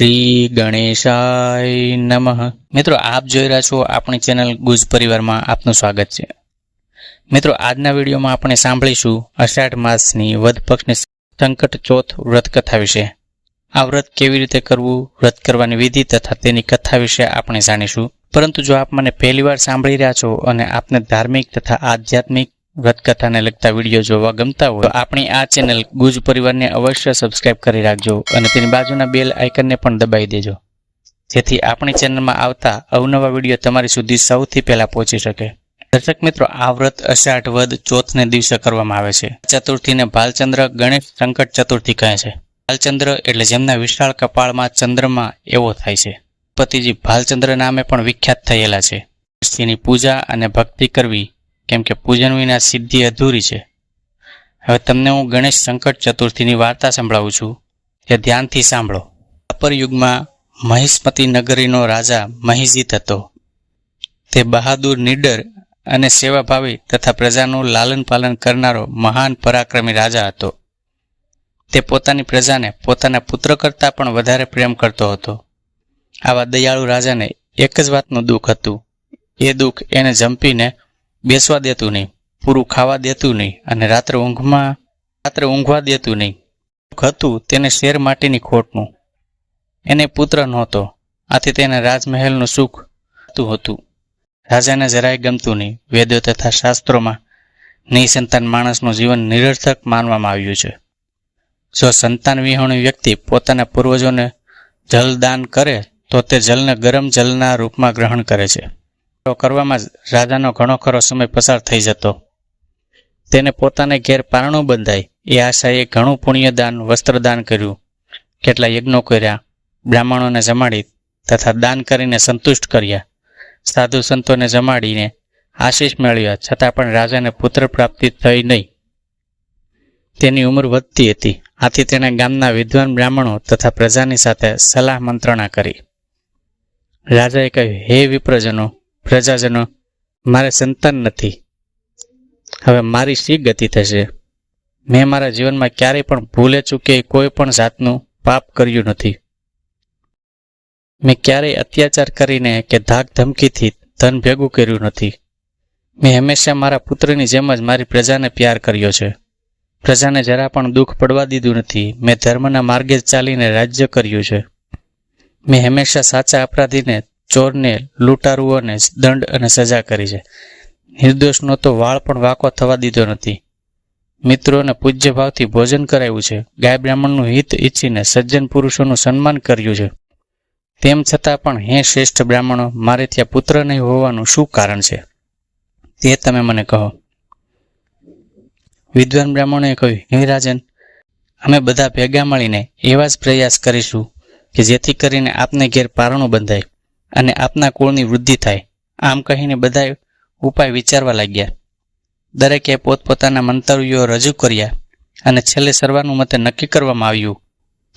શ્રી ગણેશાય નમઃ મિત્રો આપ જોઈ રહ્યા છો આપણી ચેનલ ગુજ પરિવારમાં આપનું સ્વાગત છે। મિત્રો, આજના વિડીયોમાં આપણે સાંભળીશું અષાઢ માસની વધ પક્ષની સંકટ ચોથ વ્રત કથા વિશે। આ વ્રત કેવી રીતે કરવું, વ્રત કરવાની વિધિ તથા તેની કથા વિશે આપણે જાણીશું। પરંતુ જો આપ મને પહેલીવાર સાંભળી રહ્યા છો અને આપને ધાર્મિક તથા આધ્યાત્મિક વ્રત કથાને લગતા વીડિયો જોવા ગમતા હોય, તો આપણી આ ચેનલ ગુજ પરિવારને અવશ્ય સબસ્ક્રાઇબ કરી રાખજો અને તેની બાજુના બેલ આઇકનને પણ દબાવી દેજો. જેથી આપણી ચેનલમાં આવતા અવનવા વીડિયો તમારી સુધી સૌથી પહેલાં પહોંચી શકે. દર્શક મિત્રો, આ વ્રત અષાઢ વદ ચોથને દિવસે કરવામાં આવે છે. ચતુર્થીને ભાલચંદ્ર ગણેશ સંકટ ચતુર્થી કહે છે. ભાલચંદ્ર એટલે જેમના વિશાળ કપાળમાં ચંદ્રમાં એવો થાય છે. પતિજી ભાલચંદ્ર નામે પણ વિખ્યાત થયેલા છે. તેની પૂજા અને ભક્તિ કરવી કેમ કે પૂજન વિના સિદ્ધિ અધૂરી છે. હવે તમને હું ગણેશ સંકટ ચતુર્થીની વાર્તા સંભળાવું છું. તે ધ્યાનથી સાંભળો. અપર યુગમાં મહિષ્મતી નગરીનો રાજા મહિજીત હતો. તે બહાદુર, નીડર અને સેવાભાવી તથા પ્રજાનું લાલન પાલન કરનારો મહાન પરાક્રમી રાજા હતો. તે પોતાની પ્રજાને પોતાના પુત્ર કરતાં પણ વધારે પ્રેમ કરતો હતો. આવા દયાળુ રાજાને એક જ વાતનું દુઃખ હતું. એ દુઃખ એને જંપીને બેસવા દેતું નહીં, પૂરું ખાવા દેતું નહીં અને રાત્રે ઊંઘમાં, રાત્રે ઊંઘવા દેતું નહીં. હતું તેને શેર માટીની ખોટનું. એને પુત્ર નહોતો. આથી તેને રાજમહેલનું સુખ હતું હતું. રાજાને જરાય ગમતું નહીં. વેદો તથા શાસ્ત્રોમાં નિસંતાન માણસનું જીવન નિરર્થક માનવામાં આવ્યું છે. જો સંતાન વિહોણી વ્યક્તિ પોતાના પૂર્વજોને જલદાન કરે, તો તે જલને ગરમ જલના રૂપમાં ગ્રહણ કરે છે. કરવામાં રાજાનો ઘણો ખરો સમય પસાર થઈ જતો. તેને પોતાને ઘેર પારણું બંધાય. એ આશાએ ઘણું પુણ્યદાન, વસ્ત્રદાન કર્યું. કેટલા યજ્ઞો કર્યા, બ્રાહ્મણોને જમાડી તથા દાન કરીને સંતુષ્ટ કર્યા. સાધુ સંતોને જમાડીને આશીષ મેળવ્યા, છતાં પણ રાજાને પુત્ર પ્રાપ્તિ થઈ નહીં. તેની ઉંમર વધતી હતી. આથી તેણે ગામના વિદ્વાન બ્રાહ્મણો તથા પ્રજાની સાથે સલાહ મંત્રણા કરી. રાજાએ કહ્યું, હે વિપ્રજનો પ્રજાજનો, મારે સંતાન નથી. હવે મારી શી ગતિ થશે? મેં મારા જીવનમાં ક્યારેય પણ ભૂલે ચૂકે કોઈ પણ જાતનું પાપ કર્યું નથી. મેં ક્યારેય અત્યાચાર કરીને કે ધાક ધમકીથી ધન ભેગું કર્યું નથી. મેં હંમેશા મારા પુત્રની જેમ જ મારી પ્રજાને પ્યાર કર્યો છે. પ્રજાને જરા પણ દુઃખ પડવા દીધું નથી. મેં ધર્મના માર્ગે ચાલીને રાજ્ય કર્યું છે. મેં હંમેશા સાચા અપરાધીને ચોરને લૂંટારુઓને દંડ અને સજા કરી છે. નિર્દોષનો તો વાળ પણ વાંકો થવા દીધો નથી. મિત્રોને પૂજ્ય ભાવથી ભોજન કરાયું છે. ગાય બ્રાહ્મણનું હિત ઈચ્છીને સજ્જન પુરુષોનું સન્માન કર્યું છે. તેમ છતાં પણ હે શ્રેષ્ઠ બ્રાહ્મણો, મારે ત્યાં પુત્ર નહીં હોવાનું શું કારણ છે? તે તમે મને કહો. વિદ્વાન બ્રાહ્મણોએ કહ્યું, હે રાજન, અમે બધા ભેગા મળીને એવા જ પ્રયાસ કરીશું કે જેથી કરીને આપને ઘેર પારણું બંધાય. અને આપના કુળની વૃદ્ધિ થાય. આમ કહીને બધા ઉપાય વિચારવા લાગ્યા. દરેકે પોતપોતાના મંતવ્યો રજૂ કર્યા અને છેલ્લે સર્વાનુમતે નક્કી કરવામાં આવ્યું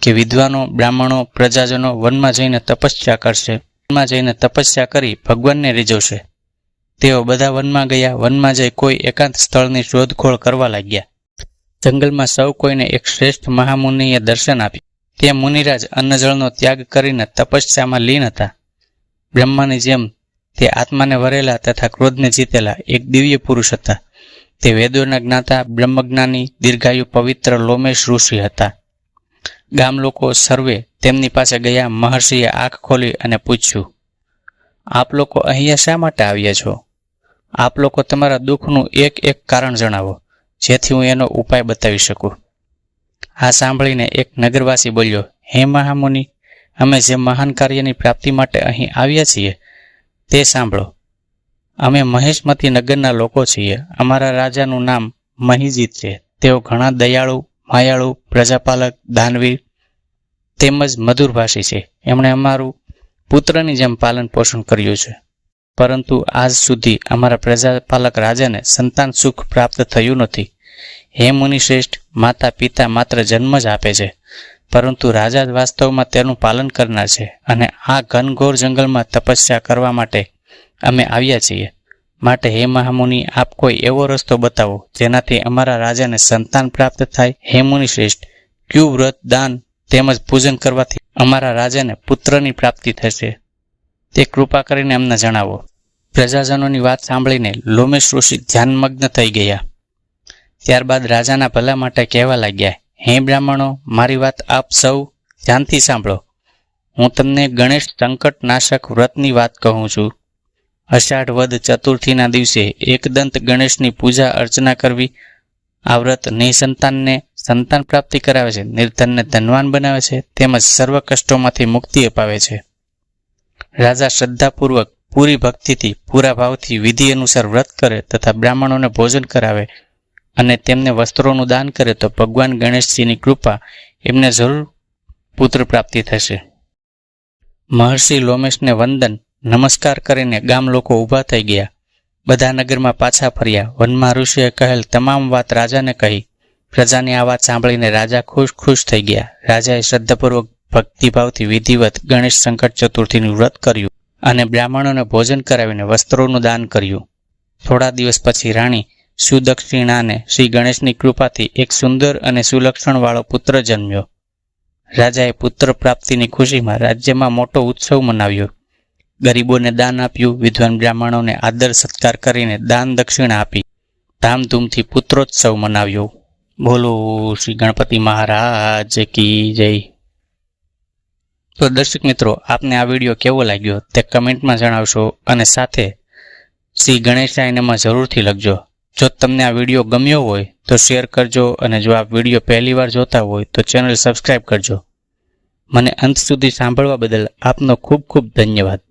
કે વિદ્વાનો, બ્રાહ્મણો, પ્રજાજનો વનમાં જઈને તપસ્યા કરશે. વનમાં જઈને તપસ્યા કરી ભગવાનને રીઝવશે. તેઓ બધા વનમાં ગયા. વનમાં જઈ કોઈ એકાંત સ્થળની શોધખોળ કરવા લાગ્યા. જંગલમાં સૌ કોઈને એક શ્રેષ્ઠ મહામુનિએ દર્શન આપ્યું. તે મુનિરાજ અન્નજળનો ત્યાગ કરીને તપસ્યામાં લીન હતા. બ્રહ્માની જેમ તે આત્માને વરેલા તથા ક્રોધને જીતેલા એક દિવ્ય પુરુષ હતા. તે વેદોના જ્ઞાતા, બ્રહ્મજ્ઞાની, દીર્ઘાયુ પવિત્ર લોમેશ ઋષિ હતા. ગામ લોકો સર્વે તેમની પાસે ગયા, મહર્ષિએ આંખ ખોલી અને પૂછ્યું, આપ લોકો અહીંયા શા માટે આવ્યા છો? આપ લોકો તમારા દુઃખનું એક એક કારણ જણાવો, જેથી હું એનો ઉપાય બતાવી શકું. આ સાંભળીને એક નગરવાસી બોલ્યો, હે મહામુનિ અમે જે મહાન કાર્યની પ્રાપ્તિ માટે અહીં આવ્યા છીએ, તે સાંભળો. અમે મહેશમતી નગરના લોકો છીએ. અમારા રાજાનું નામ મહિજીત છે. તેઓ ઘણા દયાળુ, માયાળુ, પ્રજાપાલક, દાનવીર તેમજ મધુરભાષી છે. એમણે અમારું પુત્રની જેમ પાલન પોષણ કર્યું છે. પરંતુ આજ સુધી અમારા પ્રજાપાલક રાજાને સંતાન સુખ પ્રાપ્ત થયું નથી. હે મુનિશ્રેષ્ઠ માતા પિતા માત્ર જન્મ જ આપે છે. પરંતુ રાજા જ વાસ્તવમાં તેનું પાલન કરનાર છે અને આ ઘનઘોર જંગલમાં તપસ્યા કરવા માટે અમે આવ્યા છીએ. માટે હે મહામુનિ, આપ કોઈ એવો રસ્તો બતાવો જેનાથી અમારા રાજાને સંતાન પ્રાપ્ત થાય. હે મુનિ શ્રેષ્ઠ, ક્યુ વ્રત, દાન તેમજ પૂજન કરવાથી અમારા રાજાને પુત્રની પ્રાપ્તિ થશે. તે કૃપા કરીને અમને જણાવો. પ્રજાજનોની વાત સાંભળીને લોમેશ ઋષિ ધ્યાનમગ્ન થઈ ગયા. ત્યારબાદ રાજાના ભલા માટે કહેવા લાગ્યા હે બ્રાહ્મણો, મારી વાત આપ સૌ ધ્યાનથી સાંભળો. હું તમને ગણેશ સંકટ નાશક વ્રતની વાત કહું છું. અષાઢ વદ ચતુર્થીના દિવસે એકદંત ગણેશની પૂજા અર્ચના કરવી આ વ્રત નિસંતાનને સંતાન પ્રાપ્તિ કરાવે છે, નિર્ધનને ધનવાન બનાવે છે, તેમજ સર્વ કષ્ટોમાંથી મુક્તિ અપાવે છે. રાજા શ્રદ્ધાપૂર્વક પૂરી ભક્તિથી, પૂરા ભાવથી વિધિ અનુસાર વ્રત કરે તથા બ્રાહ્મણોને ભોજન કરાવે. અને તેમને વસ્ત્રોનું દાન કરે તો ભગવાન ગણેશજીની કૃપા એમને જરૂર પુત્ર પ્રાપ્તિ થશે. મહર્ષિ લોમેશને વંદન, નમસ્કાર કરીને ગામ લોકો ઊભા થઈ ગયા. બધા નગરમાં પાછા ફર્યા. વનમાં ઋષિએ કહેલ તમામ વાત રાજાને કહી. પ્રજાની આ વાત સાંભળીને રાજા ખુશ ખુશ થઈ ગયા. રાજાએ શ્રદ્ધાપૂર્વક ભક્તિભાવથી વિધિવત ગણેશ સંકટ ચતુર્થીનું વ્રત કર્યું અને બ્રાહ્મણોને ભોજન કરાવીને વસ્ત્રોનું દાન કર્યું. થોડા દિવસ પછી રાણી સુદક્ષિણાને શ્રી ગણેશની કૃપાથી એક સુંદર અને સુલક્ષણવાળો પુત્ર જન્મ્યો. રાજાએ પુત્ર પ્રાપ્તિની ખુશીમાં રાજ્યમાં મોટો ઉત્સવ મનાવ્યો. ગરીબોને દાન આપ્યું, વિદ્વાન બ્રાહ્મણોને આદર સત્કાર કરીને દાન દક્ષિણા આપી, ધામધૂમથી પુત્રોત્સવ મનાવ્યો. બોલો શ્રી ગણપતિ મહારાજ કી જય. તો દર્શક મિત્રો, આપને આ વીડિયો કેવો લાગ્યો તે કમેન્ટમાં જણાવશો અને સાથે શ્રી ગણેશાયનમાં જરૂરથી લખજો. જો તમને આ વીડિયો ગમ્યો હોય તો શેર કરજો અને જો આ વીડિયો પહેલીવાર જોતા હોય તો ચેનલ સબસ્ક્રાઈબ કરજો. મને અંત સુધી સાંભળવા બદલ આપનો ખૂબ ખૂબ ધન્યવાદ.